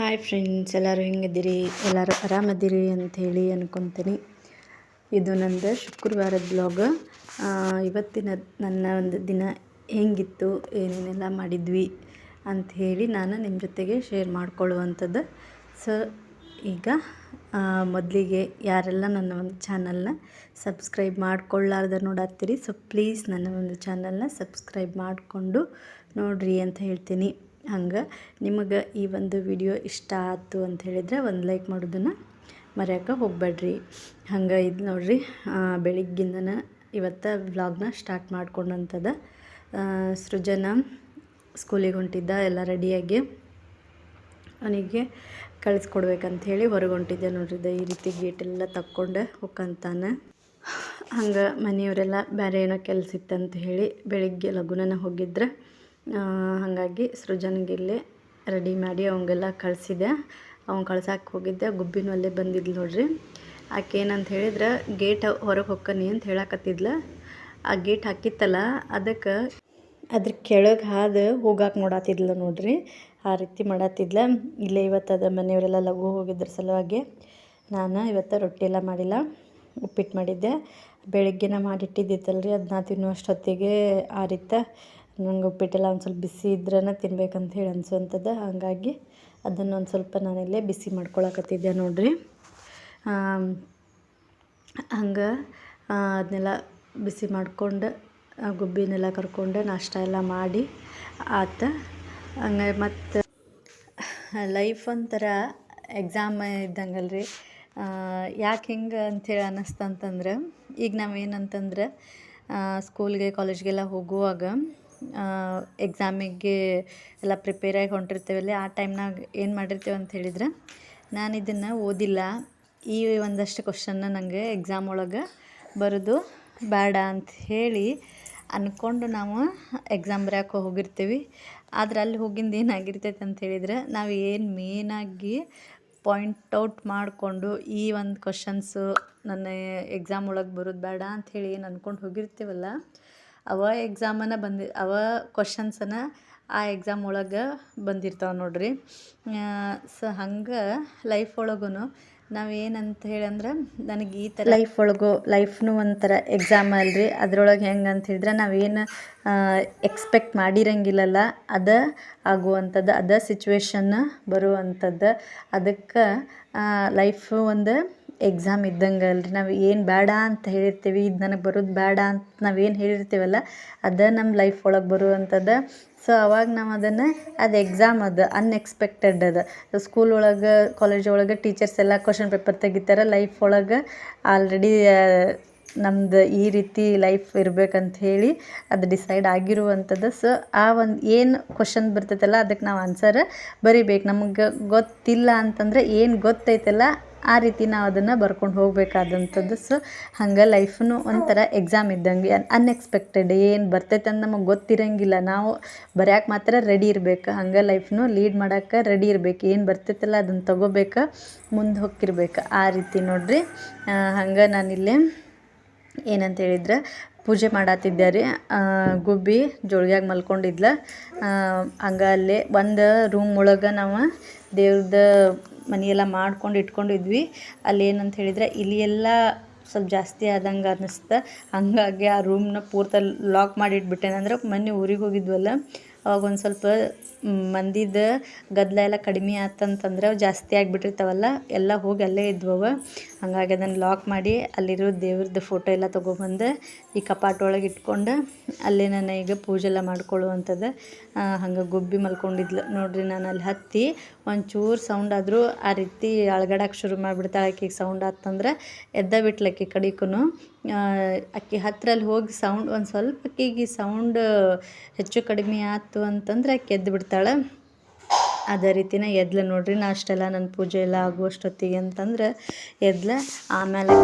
Hi friends ಎಲ್ಲರೂ ಹೆಂಗಿದ್ದೀರಿ? ಎಲ್ಲರೂ ಅಂತ ಹೇಳಿ ಅನ್ಕೊತೀನಿ. ಇದು ನಂದು ಶುಕ್ರವಾರದ ಬ್ಲಾಗ್ ಇವತ್ತಿನ ನನ್ನ ಒಂದು ದಿನ ಹೆಂಗಿತ್ತು, ಏನೇನೆಲ್ಲ ಮಾಡಿದ್ವಿ ಅಂತ ಹೇಳಿ ನಾನು ನಿಮ್ಮ ಜೊತೆಗೆ ಶೇರ್ ಮಾಡ್ಕೊಳ್ಳುವಂಥದ್ದು. ಸೊ ಈಗ ಮೊದಲಿಗೆ ಯಾರೆಲ್ಲ ನನ್ನ ಒಂದು ಚಾನಲ್ನ ಸಬ್ಸ್ಕ್ರೈಬ್ ಮಾಡ್ಕೊಳ್ಳಾರ್ದ ನೋಡತ್ತೀರಿ. ಸೊ ಪ್ಲೀಸ್ ನನ್ನ ಒಂದು ಚಾನಲ್ನ ಸಬ್ಸ್ಕ್ರೈಬ್ ಮಾಡಿಕೊಂಡು ನೋಡಿರಿ ಅಂತ ಹೇಳ್ತೀನಿ. ಹಂಗೆ ನಿಮಗೆ ಈ ಒಂದು ವಿಡಿಯೋ ಇಷ್ಟ ಆಯ್ತು ಅಂತ ಹೇಳಿದರೆ ಒಂದು ಲೈಕ್ ಮಾಡೋದನ್ನು ಮರೆಯೋಕೆ ಹೋಗಬೇಡ್ರಿ. ಹಂಗೆ ಇದು ನೋಡ್ರಿ ಬೆಳಿಗ್ಗಿಂದನ ಇವತ್ತು ವ್ಲಾಗ್ನ ಸ್ಟಾರ್ಟ್ ಮಾಡ್ಕೊಂಡಂಥದ ಸೃಜನ ಸ್ಕೂಲಿಗೆ ಹೊಂಟಿದ್ದ, ಎಲ್ಲ ರೆಡಿಯಾಗಿ ಅವನಿಗೆ ಕಳಿಸ್ಕೊಡ್ಬೇಕಂಥೇಳಿ ಹೊರಗೆ ಹೊಂಟಿದ್ದೆ ನೋಡ್ರಿದ ಈ ರೀತಿ ಗೇಟೆಲ್ಲ ತಕ್ಕೊಂಡು ಹೋಗಂತಾನೆ ಹಂಗೆ ಮನೆಯವರೆಲ್ಲ ಬೇರೆ ಏನೋ ಕೆಲಸ ಇತ್ತಂತ ಹೇಳಿ ಬೆಳಿಗ್ಗೆ ಲಗುನನ ಹೋಗಿದ್ರೆ ಹಾಗಾಗಿ ಸೃಜನ್ಗಿಲ್ಲಿ ರೆಡಿ ಮಾಡಿ ಅವಂಗೆಲ್ಲ ಕಳಿಸಿದೆ. ಅವ್ನು ಕಳ್ಸಕ್ಕೆ ಹೋಗಿದ್ದೆ, ಗುಬ್ಬಿನೂ ಅಲ್ಲೇ ಬಂದಿದ್ಲು ನೋಡ್ರಿ. ಆಕೆ ಏನಂತ ಹೇಳಿದ್ರೆ, ಗೇಟ್ ಹೊರಗೆ ಹೊಕ್ಕನಿ ಅಂತ ಹೇಳಕತ್ತಿದ್ಲು. ಆ ಗೇಟ್ ಹಾಕಿತ್ತಲ್ಲ, ಅದಕ್ಕೆ ಅದ್ರ ಕೆಳಗೆ ಹಾದು ಹೋಗಕ್ಕೆ ನೋಡತ್ತಿದ್ಲು ನೋಡ್ರಿ. ಆ ರೀತಿ ಮಾಡತ್ತಿದ್ಲ ಇಲ್ಲೇ ಇವತ್ತು ಅದ ಮನೆಯವರೆಲ್ಲ ಲಘು ಹೋಗಿದ್ರ ಸಲುವಾಗಿ ನಾನು ಇವತ್ತು ರೊಟ್ಟಿ ಎಲ್ಲ ಮಾಡಿಲ್ಲ ಉಪ್ಪಿಟ್ಟು ಮಾಡಿದ್ದೆ. ಬೆಳಗ್ಗೆನ ಮಾಡಿಟ್ಟಿದ್ದಿತ್ತಲ್ರಿ ಅದನ್ನ ತಿನ್ನುವಷ್ಟೊತ್ತಿಗೆ ಆರಿತ್ತ ನಂಗೆ ಉಪ್ಪಿಟ್ಟೆಲ್ಲ, ಒಂದು ಸ್ವಲ್ಪ ಬಿಸಿ ಇದ್ರೇ ತಿನ್ಬೇಕಂತ ಹೇಳಿ ಅನ್ಸುವಂಥದ್ದು. ಹಾಗಾಗಿ ಅದನ್ನು ಒಂದು ಸ್ವಲ್ಪ ನಾನಿಲ್ಲೇ ಬಿಸಿ ಮಾಡ್ಕೊಳಕತ್ತಿದ್ದೆ ನೋಡಿರಿ. ಹಂಗೆ ಅದನ್ನೆಲ್ಲ ಬಿಸಿ ಮಾಡಿಕೊಂಡು ಗುಬ್ಬಿನೆಲ್ಲ ಕರ್ಕೊಂಡು ನಾಷ್ಟ ಎಲ್ಲ ಮಾಡಿ ಆತ. ಹಂಗೆ ಮತ್ತು ಲೈಫ್ ಒಂಥರ ಎಕ್ಸಾಮ್ ಇದ್ದಂಗಲ್ರಿ. ಯಾಕೆ ಹಿಂಗೆ ಅಂಥೇಳಿ ಅನ್ನಿಸ್ತಂತಂದ್ರೆ ಈಗ ನಾವೇನಂತಂದ್ರೆ ಸ್ಕೂಲ್ಗೆ ಕಾಲೇಜ್ಗೆಲ್ಲ ಹೋಗುವಾಗ ಎಕ್ಸಾಮಿಗೆ ಎಲ್ಲ ಪ್ರಿಪೇರ್ ಆಗಿ ಹೊಂಟಿರ್ತೇವಲ್ಲ ಆ ಟೈಮ್ನಾಗ ಏನು ಮಾಡಿರ್ತೇವೆ ಅಂತ ಹೇಳಿದ್ರೆ, ನಾನು ಇದನ್ನು ಓದಿಲ್ಲ. ಈ ಒಂದಷ್ಟು ಕ್ವಶನ್ನ ನನಗೆ ಎಕ್ಸಾಮ್ ಒಳಗೆ ಬರೋದು ಬೇಡ ಅಂತ ಹೇಳಿ ಅಂದ್ಕೊಂಡು ನಾವು ಎಕ್ಸಾಮ್ ಬರೆಯೋಕೆ ಹೋಗಿರ್ತೀವಿ. ಆದ್ರೆ ಅಲ್ಲಿ ಹೋಗಿಂದು ಏನಾಗಿರ್ತೈತೆ ಅಂತ ಹೇಳಿದ್ರೆ, ನಾವು ಏನು ಮೇನಾಗಿ ಪಾಯಿಂಟ್ ಔಟ್ ಮಾಡಿಕೊಂಡು ಈ ಒಂದು ಕ್ವಶನ್ಸು ನನ್ನ ಎಕ್ಸಾಮ್ ಒಳಗೆ ಬರೋದು ಬೇಡ ಅಂಥೇಳಿ ಏನು ಅಂದ್ಕೊಂಡು ಹೋಗಿರ್ತೀವಲ್ಲ ಅವ ಎಕ್ಸಾಮನ ಬಂದಿ, ಅವ ಕ್ವಶನ್ಸನ ಆ ಎಕ್ಸಾಮ್ ಒಳಗೆ ಬಂದಿರ್ತಾವೆ ನೋಡ್ರಿ. ಸೊ ಹಂಗೆ ಲೈಫ್ ಒಳಗೂ ನಾವು ಏನಂತ ಹೇಳಂದ್ರೆ ನನಗೆ ಈ ಥರ ಲೈಫ್ ಒಳಗು ಲೈಫ್ನು ಒಂಥರ ಎಕ್ಸಾಮ್ ಅಲ್ರಿ. ಅದರೊಳಗೆ ಹೆಂಗೆ ಅಂತ ಹೇಳಿದ್ರೆ ನಾವೇನು ಎಕ್ಸ್ಪೆಕ್ಟ್ ಮಾಡಿರಂಗಿಲ್ಲಲ್ಲ, ಅದ ಆಗುವಂಥದ್ದು ಅದ ಸಿಚುವೇಶನ್ನ ಬರುವಂಥದ್ದು ಅದಕ್ಕೆ ಲೈಫು ಒಂದು ಎಕ್ಸಾಮ್ ಇದ್ದಂಗೆ ಅಲ್ರಿ. ನಾವು ಏನು ಬೇಡ ಅಂತ ಹೇಳಿರ್ತೀವಿ, ಇದು ನನಗೆ ಬರೋದು ಬೇಡ ಅಂತ ನಾವೇನು ಹೇಳಿರ್ತೀವಲ್ಲ, ಅದೇ ನಮ್ಮ ಲೈಫ್ ಒಳಗೆ ಬರುವಂಥದ್ದು ಸೊ ಅವಾಗ ನಾವು ಅದನ್ನು, ಅದು ಎಕ್ಸಾಮ್ ಅದು ಅನ್ಎಕ್ಸ್ಪೆಕ್ಟೆಡ್ ಅದು. ಸ್ಕೂಲ್ ಒಳಗೆ ಕಾಲೇಜ್ ಒಳಗೆ ಟೀಚರ್ಸ್ ಎಲ್ಲ ಕ್ವಶನ್ ಪೇಪರ್ ತೆಗಿತಾರೆ ಲೈಫ್ ಒಳಗೆ ಆಲ್ರೆಡಿ ನಮ್ದು ಈ ರೀತಿ ಲೈಫ್ ಇರಬೇಕಂತ ಹೇಳಿ ಅದು ಡಿಸೈಡ್ ಆಗಿರುವಂಥದ್ದು ಸೊ ಆ ಒಂದು ಏನು ಕ್ವಶನ್ ಬರ್ತೈತಲ್ಲ ಅದಕ್ಕೆ ನಾವು ಆನ್ಸರ್ ಬರಿಬೇಕು. ನಮಗೆ ಗೊತ್ತಿಲ್ಲ ಅಂತಂದರೆ ಏನು ಗೊತ್ತೈತಲ್ಲ ಆ ರೀತಿ ನಾವು ಅದನ್ನು ಬರ್ಕೊಂಡು ಹೋಗಬೇಕಾದಂಥದ್ದು ಸೊ ಹಂಗೆ ಲೈಫ್ನು ಒಂಥರ ಎಕ್ಸಾಮ್ ಇದ್ದಂಗೆ ಅನ್ಎಕ್ಸ್ಪೆಕ್ಟೆಡ್ ಏನು ಬರ್ತೈತೆ ಅಂತ ನಮಗೆ ಗೊತ್ತಿರಂಗಿಲ್ಲ. ನಾವು ಬರ್ಯಾಕೆ ಮಾತ್ರ ರೆಡಿ ಇರಬೇಕು. ಹಂಗೆ ಲೈಫ್ನು ಲೀಡ್ ಮಾಡೋಕ್ಕೆ ರೆಡಿ ಇರಬೇಕು. ಏನು ಬರ್ತೈತಲ್ಲ ಅದನ್ನು ತೊಗೋಬೇಕು, ಮುಂದೆ ಹೋಗಿರ್ಬೇಕು ಆ ರೀತಿ ನೋಡಿರಿ. ಹಂಗೆ ನಾನಿಲ್ಲಿ ಏನಂತ ಹೇಳಿದ್ರೆ, ಪೂಜೆ ಮಾಡತ್ತಿದ್ದೆ ರೀ ಗುಬ್ಬಿ ಜೋಳಿಗ್ಯಾಗ ಮಲ್ಕೊಂಡಿದ್ಲ. ಹಂಗೆ ಅಲ್ಲೇ ಒಂದು ರೂಮ್ ಒಳಗೆ ನಾವು ದೇವ್ರದ್ದು ಮನೆಯೆಲ್ಲ ಮಾಡ್ಕೊಂಡು ಇಟ್ಕೊಂಡಿದ್ವಿ. ಅಲ್ಲಿ ಏನಂತ ಹೇಳಿದರೆ, ಇಲ್ಲಿ ಎಲ್ಲ ಸ್ವಲ್ಪ ಜಾಸ್ತಿ ಆದಂಗೆ ಅನ್ನಿಸ್ತು. ಹಂಗಾಗಿ ಆ ರೂಮ್ನ ಪೂರ್ತಿ ಲಾಕ್ ಮಾಡಿ ಇಟ್ಬಿಟ್ಟೆನಂದ್ರೆ ಮೊನ್ನೆ ಊರಿಗೆ ಹೋಗಿದ್ವಲ್ಲ, ಅವಾಗ ಒಂದು ಸ್ವಲ್ಪ ಮಂದಿದ ಗದ್ದಲ ಎಲ್ಲ ಕಡಿಮೆ ಆತಂತಂದ್ರೆ ಜಾಸ್ತಿ ಆಗಿಬಿಟ್ಟಿರ್ತಾವಲ್ಲ, ಎಲ್ಲ ಹೋಗಿ ಅಲ್ಲೇ ಇದ್ವವ. ಹಾಗಾಗಿ ಅದನ್ನು ಲಾಕ್ ಮಾಡಿ, ಅಲ್ಲಿರೋ ದೇವ್ರದ್ದು ಫೋಟೋ ಎಲ್ಲ ತೊಗೊಬಂದು ಈ ಕಪಾಟೊಳಗೆ ಇಟ್ಕೊಂಡು ಅಲ್ಲೇ ನಾನು ಈಗ ಪೂಜೆ ಎಲ್ಲ ಮಾಡ್ಕೊಳ್ಳುವಂಥದ್ದು. ಹಂಗೆ ಗುಬ್ಬಿ ಮಲ್ಕೊಂಡಿದ್ಲು. ನೋಡಿರಿ ನಾನು ಅಲ್ಲಿ ಹತ್ತಿ ಒಂಚೂರು ಸೌಂಡ್ ಆದರೂ ಆ ರೀತಿ ಅಳಗಡಕ್ಕೆ ಶುರು ಮಾಡಿಬಿಡ್ತಾಳೆ ಆಕಿಗೆ ಸೌಂಡ್ ಆತಂದ್ರೆ ಎದ್ದ ಬಿಟ್ಲಕ್ಕಿ ಕಡಿಕೂ ಅಕ್ಕಿ ಹತ್ತಿರಲ್ಲಿ ಹೋಗಿ ಸೌಂಡ್ ಒಂದು ಸ್ವಲ್ಪ ಆಕಿಗೆ ಸೌಂಡ್ ಹೆಚ್ಚು ಕಡಿಮೆ ಆಯ್ತು ಅಂತಂದ್ರೆ ಆಕೆ ಎದ್ದು ಬಿಡ್ತಾಳೆ. ಅದೇ ರೀತಿನ ಎದ್ಲ ನೋಡ್ರಿ ನಾ ಅಷ್ಟೆಲ್ಲ ನನ್ನ ಪೂಜೆ ಎಲ್ಲ ಆಗುವಷ್ಟೊತ್ತಿಗೆ ಅಂತಂದ್ರೆ ಎದ್ಲ ಆಮೇಲೆ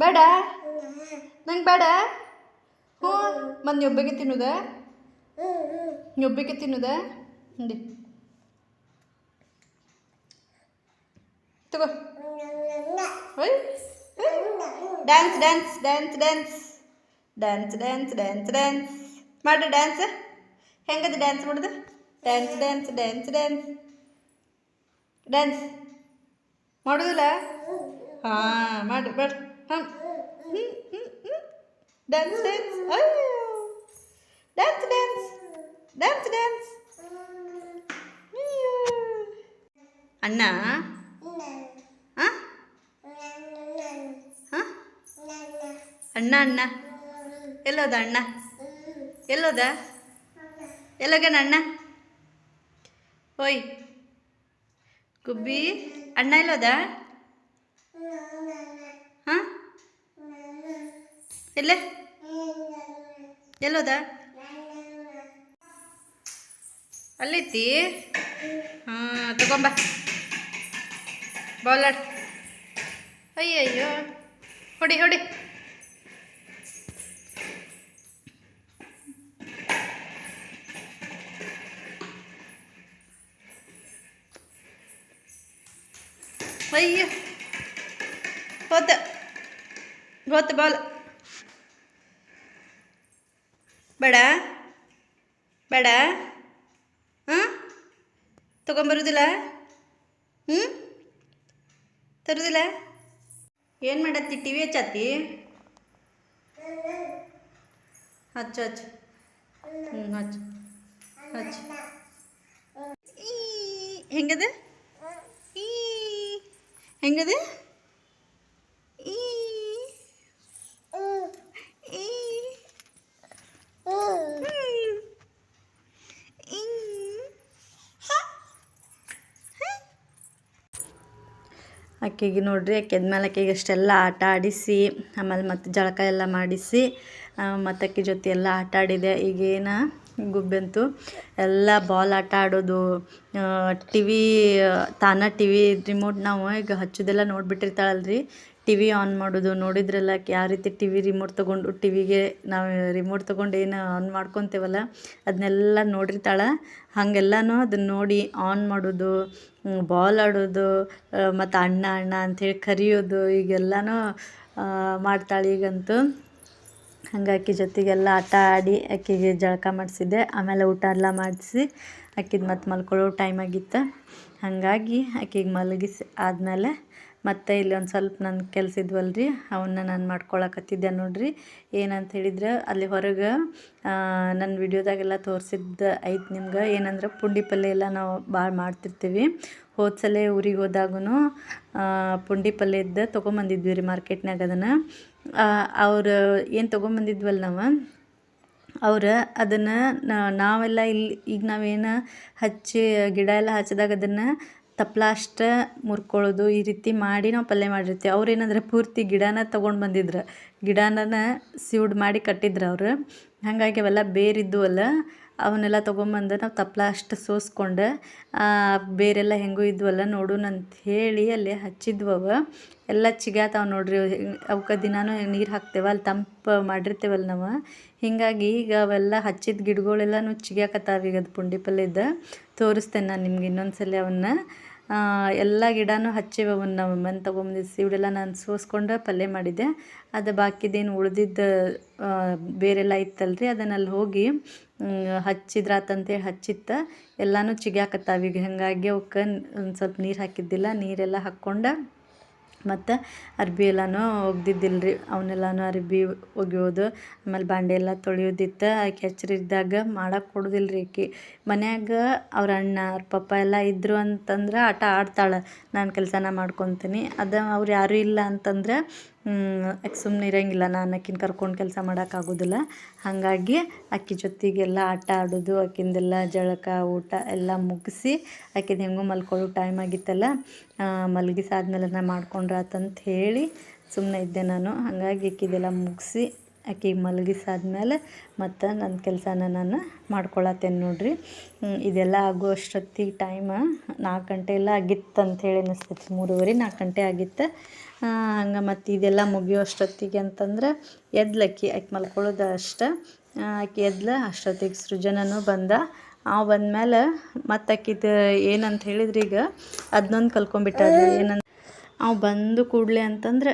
ಬೇಡ. ನಂಗೆ ಬೇಡ. ಹ್ಞೂ ಮತ್ತು ಒಬ್ಬಗೆ ತಿನ್ನುದ? ಒಬ್ಬಗೆ ತಿನ್ನುದ? ನೋಡಿ ತಗೋ. Dance dance dance dance dance dance dance dance ಮಾಡು ಡ್ಯಾನ್ಸ್ ಹೆಂಗದ ಡ್ಯಾನ್ಸ್ ಮಾಡೋದು? Dance dance dance dance dance ಮಾಡೋದಿಲ್ಲ? ಹಾಂ ಮಾಡು ಬೇಡ ಹಾಂ ಡ್ಯಾನ್ಸ್ ಡ್ಯಾನ್ಸ್ ಅಯ್ಯೋ ಡ್ಯಾನ್ಸ್ ಡ್ಯಾನ್ಸ್ ಡ್ಯಾನ್ಸ್ ಡ್ಯಾನ್ಸ್ ಅಣ್ಣ ಅಣ್ಣ ಅಣ್ಣ ಎಲ್ಲೋದ ಅಣ್ಣ ಎಲ್ಲೋದ ಎಲ್ಲೋಗಣ ಅಣ್ಣ ಓಯ್ ಗುಬ್ಬಿ ಅಣ್ಣ ಎಲ್ಲೋದ ಹಾಂ ಎಲ್ಲೇ? ಎಲ್ಲೋದ? ಅಲ್ಲೈತಿ ಹಾಂ ತಗೊಂಬ ಬೌಲಾಡ್. ಅಯ್ಯಯ್ಯೋ. ಹೊಡಿ ಹೊಡಿ. ಅಯ್ಯೋ. ಹೋತ. ಹೋತ ಬಾಲ್. ಬೇಡ. ಬೇಡ. ಹಾಂ? ತೊಗೊಂಬರುದಿಲ್ಲ? ಹ್ಞೂ ತರುದಿಲ್ಲ? ಏನು ಮಾಡತ್ತಿ? ಟಿ ವಿ ಹಚ್ಚತ್ತಿ? ಹಚ್ಚು ಹಚ್ಚು. ಹ್ಞೂ ಹಚ್ಚು. ಹಚ್ಚು. ಹೆಂಗದ? ಈ ಹೆಂಗದ ಈ ಈ ಹ್ಮ್. ಈ. ಹ. ಹ. ಆಕೆಗೆ ನೋಡ್ರಿ, ಅಕ್ಕಿ ಎದ್ಮೇಲೆ ಅಕ್ಕಿಗೆ ಅಷ್ಟೆಲ್ಲ ಆಟ ಆಡಿಸಿ, ಆಮೇಲೆ ಮತ್ತೆ ಜಳಕ ಎಲ್ಲ ಮಾಡಿಸಿ ಮತ್ತು ಅಕ್ಕಿ ಜೊತೆ ಎಲ್ಲ ಆಟ ಆಡಿದೆ. ಈಗೇನ ಗುಬ್ಬೆಂತು, ಎಲ್ಲ ಬಾಲ್ ಆಟ ಆಡೋದು. ಟಿ ವಿ ತಾನ ಟಿ ವಿ ರಿಮೋಟ್ ನಾವು ಈಗ ಹಚ್ಚೋದೆಲ್ಲ ನೋಡ್ಬಿಟ್ಟಿರ್ತಾಳಲ್ರಿ. ಟಿ ವಿ ಆನ್ ಮಾಡೋದು, ನೋಡಿದ್ರಲ್ಲ ಯಾವ ರೀತಿ ಟಿ ವಿ ರಿಮೋಟ್ ತೊಗೊಂಡು ಟಿವಿಗೆ ನಾವು ರಿಮೋಟ್ ತೊಗೊಂಡು ಏನು ಆನ್ ಮಾಡ್ಕೊತೇವಲ್ಲ ಅದನ್ನೆಲ್ಲ ನೋಡಿರ್ತಾಳೆ. ಹಾಗೆಲ್ಲನೂ ಅದನ್ನ ನೋಡಿ ಆನ್ ಮಾಡೋದು ಬಾಲ್ ಆಡೋದು ಮತ್ತು ಅಣ್ಣ ಅಣ್ಣ ಅಂಥೇಳಿ ಕರೆಯೋದು, ಈಗೆಲ್ಲನೂ ಮಾಡ್ತಾಳೆ ಈಗಂತೂ. ಹಂಗೆ ಅಕ್ಕಿ ಜೊತೆಗೆಲ್ಲ ಆಟ ಆಡಿ ಅಕ್ಕಿಗೆ ಜಳಕ ಮಾಡಿಸಿದ್ದೆ. ಆಮೇಲೆ ಊಟ ಎಲ್ಲ ಮಾಡಿಸಿ ಆಕಿದು ಮತ್ತೆ ಮಲ್ಕೊಳ್ಳೋ ಟೈಮ್ ಆಗಿತ್ತು. ಹಾಗಾಗಿ ಅಕ್ಕಿಗೆ ಮಲಗಿಸಿ ಆದಮೇಲೆ ಮತ್ತೆ ಇಲ್ಲಿ ಒಂದು ಸ್ವಲ್ಪ ನನ್ನ ಕೆಲಸ ಇದ್ವಲ್ಲ ರೀ ಅವನ್ನ ನಾನು ಮಾಡ್ಕೊಳಕತ್ತಿದ್ದೆ ನೋಡ್ರಿ. ಏನಂತ ಹೇಳಿದ್ರೆ, ಅಲ್ಲಿ ಹೊರಗೆ ನನ್ನ ವಿಡಿಯೋದಾಗೆಲ್ಲ ತೋರಿಸಿದ್ದ ಐತೆ ನಿಮ್ಗೆ, ಏನಂದ್ರೆ ಪುಂಡಿ ಪಲ್ಯ ಎಲ್ಲ ನಾವು ಭಾಳ ಮಾಡ್ತಿರ್ತೀವಿ. ಹೋದ ಸಲ ಊರಿಗೆ ಹೋದಾಗೂ ಪುಂಡಿ ಪಲ್ಯದ್ದು ತೊಗೊಂಬಂದಿದ್ವಿ ರೀ ಮಾರ್ಕೆಟ್ನಾಗ ಅದನ್ನು. ಅವ್ರು ಏನು ತೊಗೊಂಬಂದಿದ್ವಲ್ಲ ನಾವು, ಅವ್ರು ಅದನ್ನು ನಾವೆಲ್ಲ ಇಲ್ಲಿ ಈಗ ನಾವೇನು ಹಚ್ಚಿ ಗಿಡ ಎಲ್ಲ ಹಚ್ಚಿದಾಗ ಅದನ್ನು ತಪ್ಲ ಅಷ್ಟು ಮುರ್ಕೊಳ್ಳೋದು ಈ ರೀತಿ ಮಾಡಿ ನಾವು ಪಲ್ಯ ಮಾಡಿರ್ತೀವಿ. ಅವ್ರು ಏನಂದ್ರೆ ಪೂರ್ತಿ ಗಿಡನ ತೊಗೊಂಡು ಬಂದಿದ್ರು. ಗಿಡನ ಸೀಡ್ ಮಾಡಿ ಕಟ್ಟಿದ್ರು ಅವರು. ಹಾಗಾಗಿ ಅವೆಲ್ಲ ಬೇರಿದ್ದವಲ್ಲ ಅವನ್ನೆಲ್ಲ ತೊಗೊಂಬಂದು ನಾವು ತಪ್ಪಲ ಅಷ್ಟು ಸೋಸ್ಕೊಂಡು ಬೇರೆಲ್ಲ ಹೆಂಗೂ ಇದ್ವಲ್ಲ ನೋಡೋಣ ಅಂತ ಹೇಳಿ ಅಲ್ಲಿ ಹಚ್ಚಿದ್ವು ಅವ. ಎಲ್ಲ ಚಿಗಾತಾವ ನೋಡ್ರಿ, ಅವಕ್ಕೆ ದಿನಾನು ನೀರು ಹಾಕ್ತೇವೆ, ಅಲ್ಲಿ ತಂಪು ಮಾಡಿರ್ತೇವಲ್ಲ ನಾವು. ಹೀಗಾಗಿ ಈಗ ಅವೆಲ್ಲ ಹಚ್ಚಿದ ಗಿಡಗಳೆಲ್ಲನೂ ಚಿಗ್ಯಾಕತ್ತಾವ ಈಗ ಅದು ಪುಂಡಿ ಪಲ್ಯದ. ತೋರಿಸ್ತೇನೆ ನಾನು ನಿಮ್ಗೆ ಇನ್ನೊಂದು ಸಲ ಅವನ್ನ. ಎಲ್ಲ ಗಿಡನೂ ಹಚ್ಚಿವೆ ನಾವು ಮನೆ ತೊಗೊಂಬಂದು ಸೀಡೆಲ್ಲ ನಾನು ಸೋಸ್ಕೊಂಡು ಪಲ್ಯ ಮಾಡಿದ್ದೆ. ಅದು ಬಾಕಿದೇನು ಉಳಿದಿದ್ದ ಬೇರೆಲ್ಲ ಇತ್ತಲ್ರಿ ಅದನ್ನ ಅಲ್ಲಿ ಹೋಗಿ ಹಚ್ಚಿದ್ರಾತಂತೇಳಿ ಹಚ್ಚಿತ್ತ. ಎಲ್ಲನೂ ಚಿಗ್ಯಾಕತ್ತಾವ. ಈಗ ಹಾಗಾಗಿ ಅವಕ್ಕೆ ಒಂದು ಸ್ವಲ್ಪ ನೀರು ಹಾಕಿದ್ದಿಲ್ಲ, ನೀರೆಲ್ಲ ಹಾಕ್ಕೊಂಡು ಮತ್ತು ಅರ್ಬಿ ಎಲ್ಲನೂ ಒಗ್ದಿದ್ದಿಲ್ಲ ರೀ ಅವನ್ನೆಲ್ಲನೂ ಅರ್ಬಿ ಒಗೆಯೋದು, ಆಮೇಲೆ ಬಾಂಡೆ ಎಲ್ಲ ತೊಳೆಯೋದಿತ್ತು, ಆಕೆ ಎಚ್ಚರಿದ್ದಾಗ ಮಾಡಕ್ಕೆ ಕೊಡುದಿಲ್ಲ ರೀ ಆಕೆ ಮನ್ಯಾಗ ಅವ್ರ ಅಣ್ಣ, ಅವ್ರ ಪಪ್ಪ ಎಲ್ಲ ಇದ್ದರು ಅಂತಂದ್ರೆ ಆಟ ಆಡ್ತಾಳೆ. ನಾನು ಕೆಲಸನ ಮಾಡ್ಕೊತೀನಿ. ಅದು ಅವ್ರು ಯಾರೂ ಇಲ್ಲ ಅಂತಂದ್ರೆ ಸುಮ್ಮನೆ ಇರೋಂಗಿಲ್ಲ. ನಾನು ಅಕ್ಕಿನ ಕರ್ಕೊಂಡು ಕೆಲಸ ಮಾಡೋಕ್ಕಾಗೋದಿಲ್ಲ ಹಾಗಾಗಿ ಅಕ್ಕಿ ಜೊತೆಗೆಲ್ಲ ಆಟ ಆಡೋದು, ಅಕ್ಕಿಂದೆಲ್ಲ ಜಳಕ, ಊಟ ಎಲ್ಲ ಮುಗಿಸಿ ಅಕ್ಕಿದ ಹೆಂಗೂ ಮಲ್ಕೊಳ್ಳೋ ಟೈಮ್ ಆಗಿತ್ತಲ್ಲ ಮಲಗಿಸಾದ್ಮೇಲೆ ನಾ ಮಾಡ್ಕೊಂಡ್ರಾತಂತ ಹೇಳಿ ಸುಮ್ಮನೆ ಇದ್ದೆ ನಾನು. ಹಾಗಾಗಿ ಅಕ್ಕಿದೆಲ್ಲ ಮುಗಿಸಿ ಆಕಿಗೆ ಮಲಗಿಸಾದ್ಮೇಲೆ ಮತ್ತು ನನ್ನ ಕೆಲಸನ ನಾನು ಮಾಡ್ಕೊಳತ್ತೇನೆ ನೋಡ್ರಿ. ಇದೆಲ್ಲ ಆಗೋ ಅಷ್ಟೊತ್ತಿಗೆ ಟೈಮ ನಾಲ್ಕು ಗಂಟೆ ಎಲ್ಲ ಆಗಿತ್ತು ಅಂಥೇಳಿ ಅನಿಸ್ತೈತಿ ಮೂರುವರೆ ನಾಲ್ಕು ಗಂಟೆ ಆಗಿತ್ತು. ಹಂಗೆ ಮತ್ತು ಇದೆಲ್ಲ ಮುಗಿಯೋ ಅಷ್ಟೊತ್ತಿಗೆ ಅಂತಂದ್ರೆ ಎದ್ಲಕ್ಕಿ ಆಕೆ ಮಲ್ಕೊಳ್ಳೋದು ಅಷ್ಟೇ. ಆಕೆ ಎದ್ಲ ಅಷ್ಟೊತ್ತಿಗೆ ಸೃಜನನೂ ಬಂದ. ಅವ ಬಂದಮೇಲೆ ಮತ್ತು ಆಕಿದು ಏನಂತ ಹೇಳಿದ್ರೆ ಈಗ ಅದನ್ನೊಂದು ಕಲ್ಕೊಂಬಿಟ್ಟ ಏನಂತ ಅವ ಬಂದು ಕೂಡಲೇ ಅಂತಂದ್ರೆ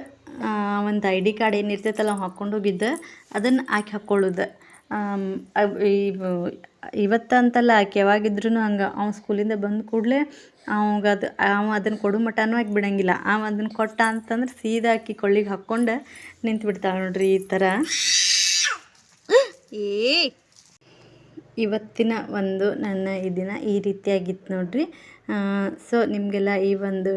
ಒಂದು ಐ ಡಿ ಕಾರ್ಡ್ ಏನಿರ್ತೈತಲ್ಲ ಅವ ಹಾಕ್ಕೊಂಡು ಹೋಗಿದ್ದ. ಅದನ್ನು ಹಾಕಿ ಹಾಕ್ಕೊಳ್ಳೋದು ಇವತ್ತು ಅಂತಲ್ಲ ಆಕೆ ಯಾವಾಗಿದ್ರೂ ಹಂಗೆ. ಅವ್ನು ಸ್ಕೂಲಿಂದ ಬಂದ ಕೂಡಲೇ ಅವಾಗ ಅದು ಅವ ಅದನ್ನು ಕೊಡು ಮಟನೂ ಆಕೆ ಬಿಡಂಗಿಲ್ಲ. ಅವ ಅದನ್ನು ಕೊಟ್ಟ ಅಂತಂದ್ರೆ ಸೀದಾ ಆಕಿ ಕೊಳ್ಳಿಗೆ ಹಾಕ್ಕೊಂಡು ನಿಂತು ಬಿಡ್ತಾಳೆ ನೋಡ್ರಿ ಈ ಥರ ಏ. ಇವತ್ತಿನ ಒಂದು ನನ್ನ ಈ ದಿನ ಈ ರೀತಿಯಾಗಿತ್ತು ನೋಡ್ರಿ. ಸೊ ನಿಮಗೆಲ್ಲ ಈ ಒಂದು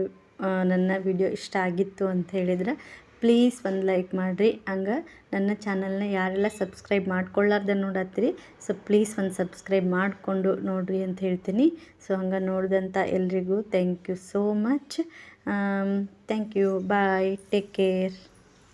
ನನ್ನ ವಿಡಿಯೋ ಇಷ್ಟ ಆಗಿತ್ತು ಅಂತ ಹೇಳಿದ್ರೆ ಪ್ಲೀಸ್ ಒಂದು ಲೈಕ್ ಮಾಡಿರಿ. ಹಂಗೆ ನನ್ನ ಚಾನಲ್ನ ಯಾರೆಲ್ಲ ಸಬ್ಸ್ಕ್ರೈಬ್ ಮಾಡ್ಕೊಳ್ಳಾರ್ದೆ ನೋಡತ್ತೀರಿ, ಸೊ ಪ್ಲೀಸ್ ಒಂದು ಸಬ್ಸ್ಕ್ರೈಬ್ ಮಾಡಿಕೊಂಡು ನೋಡಿರಿ ಅಂತ ಹೇಳ್ತೀನಿ. ಸೊ ಹಂಗೆ ನೋಡಿದಂಥ ಎಲ್ರಿಗೂ thank you so much thank you bye take care